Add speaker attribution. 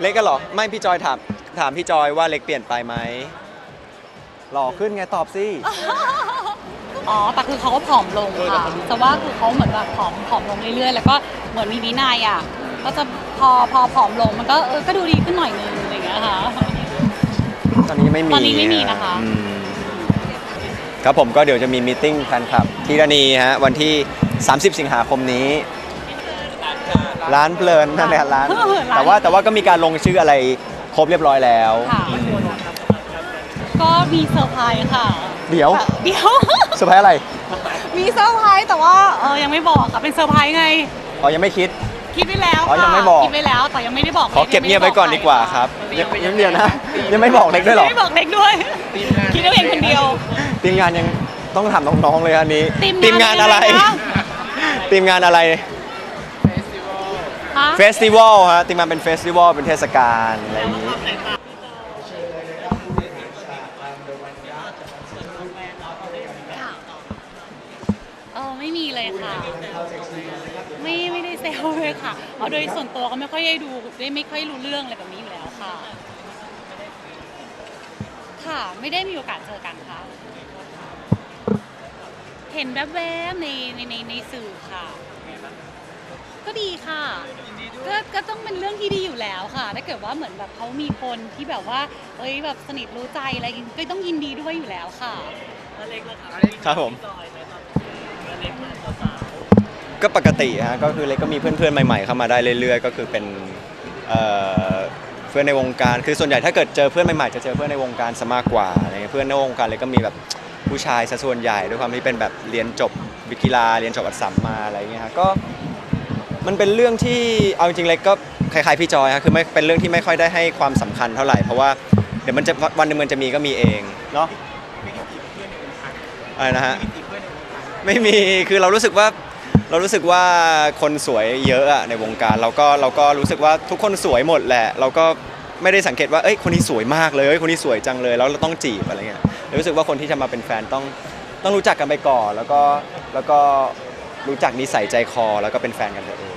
Speaker 1: เล็กก็เหรอ ไม่พี่จอยถามถามพี่จอยว่าเล็กเปลี่ยนไปไหมหล่อขึ้นไงตอบสิ
Speaker 2: อ๋อ แต่คือเขาก็ผอมลงค่ะ แต่ว่าคือเขาเหมือนแบบผอมผอมลงเรื่อยๆ แล้วก็เหมือนมีวินัยอะ ก็จะพอพอผอมลงมันก็เออ ก็ดูดีขึ้นหน่อยนึงอะไรอย่างเงี้ยค่ะ
Speaker 1: ตอนนี้ไม่มี
Speaker 2: ตอนนี้ไม่มีนะคะ
Speaker 1: อืมครับผมก็เดี๋ยวจะมีมตติ팅แฟนคลับที่ระนีฮะวันที่ 30 สิงหาคมนี้ ร้านเพลินนั่นแหละร้าน แต่ว่าแต่ว่าก็มีการลงชื่ออะไรครบเรียบร้อยแล้ว
Speaker 2: ค่ะ ก็มีเซอร์ไพรส์ค่ะ
Speaker 1: เดี๋ยว
Speaker 2: เดี๋ยว
Speaker 1: เซอร์ไพรส์อะไร
Speaker 2: มีเซอร์ไพรส์แต่ว่าเออยังไม่บอกค่ะเป็นเซอร์ไพรส์ไง
Speaker 1: อ๋อยังไม่คิด
Speaker 2: คิดไว้แล้ว
Speaker 1: อ๋อ
Speaker 2: ค่ะ
Speaker 1: ยังไม่บอก
Speaker 2: คิดไว้แล้วแต่ยังไม่ได้บอก
Speaker 1: ขอเก็บเงียบไว้ก่อนดีกว่าครับยังเดียวนะ ยังไม่บอกเล็กด้วยเหรอ
Speaker 2: ไม่บอกเล็กด้วย คิดเอาเองคนเดียว
Speaker 1: ทีมงานยังต้องถามน้องๆเลยอันนี้
Speaker 2: ทีมงาน
Speaker 1: งานอะไร
Speaker 2: อะไรนะ
Speaker 1: ทีมงานอะไร
Speaker 2: ฮะ
Speaker 1: เฟสติวัลฮะทีมงานเป็นเฟสติวัลเป็นเทศกาลอะไรอย่างนี้
Speaker 2: เออไม่มีเลยค่ะ ไม่ไม่ได้เซลเลยค่ะเอาโดยส่วนตัวก็ไม่ค่อยได้ดูได้ไม่ค่อยรู้เรื่องอะไรแบบนี้อยู่แล้วค่ะ ค่ะไม่ได้มีโอกาสเจอกันค่ะ เห็นแวบๆในในในในสื่อค่ะ ก็ดีค่ะ องที่ดีอยู่แล้วค่ะ ถ้าเกิดว่าเหมือนแบบเขามีคนที่แบบว่า เอ้ยแบบสนิทรู้ใจอะไรอย่างงี้ก็ต้องยินดีด้วยอยู่แล้วค่ะ
Speaker 1: ครับผมก็ปกติฮะก็คือเล็กก็มีเพื่อนๆใหม่ๆเข้ามาได้เรื่อยๆ ก็คือเป็นเอ่อเพื่อนในวงการคือส่วนใหญ่ถ้าเกิดเจอเพื่อนใหม่ๆจะเจอเพื่อนในวงการซะมากกว่าอะไรเงี้ยเพื่อนในวงการเล็กก็มีแบบผู้ชายซะส่วนใหญ่ด้วยความที่เป็นแบบเรียนจบวิทย์กีฬาเรียนจบอักษรมาอะไรเงี้ยฮะก็ มันเป็นเรื่องที่เอาจริงๆเล็กก็คล้ายๆพี่จอยฮะคือไม่เป็นเรื่องที่ไม่ค่อยได้ให้ความสำคัญเท่าไหร่เพราะว่าเดี๋ยวมันจะวันหนึงมันจะมีก็มีเองเนาะอะไรนะฮะไม่มี คือเรารู้สึกว่าเรารู้สึกว่าคนสวยเยอะอะในวงการเราก็เราก็รู้สึกว่าทุกคนสวยหมดแหละ เราก็ไม่ได้สังเกตว่าเอ้ยคนนี้สวยมากเลยเอ้ยคนนี้สวยจังเลยแล้วเราต้องจีบอะไรเงี้ยรู้สึกว่าคนที่จะมาเป็นแฟนต้องต้องรู้จักกันไปก่อน แล้วก็แล้วก็ รู้จักนิสัยใจคอแล้วก็เป็นแฟนกันเถอะเอง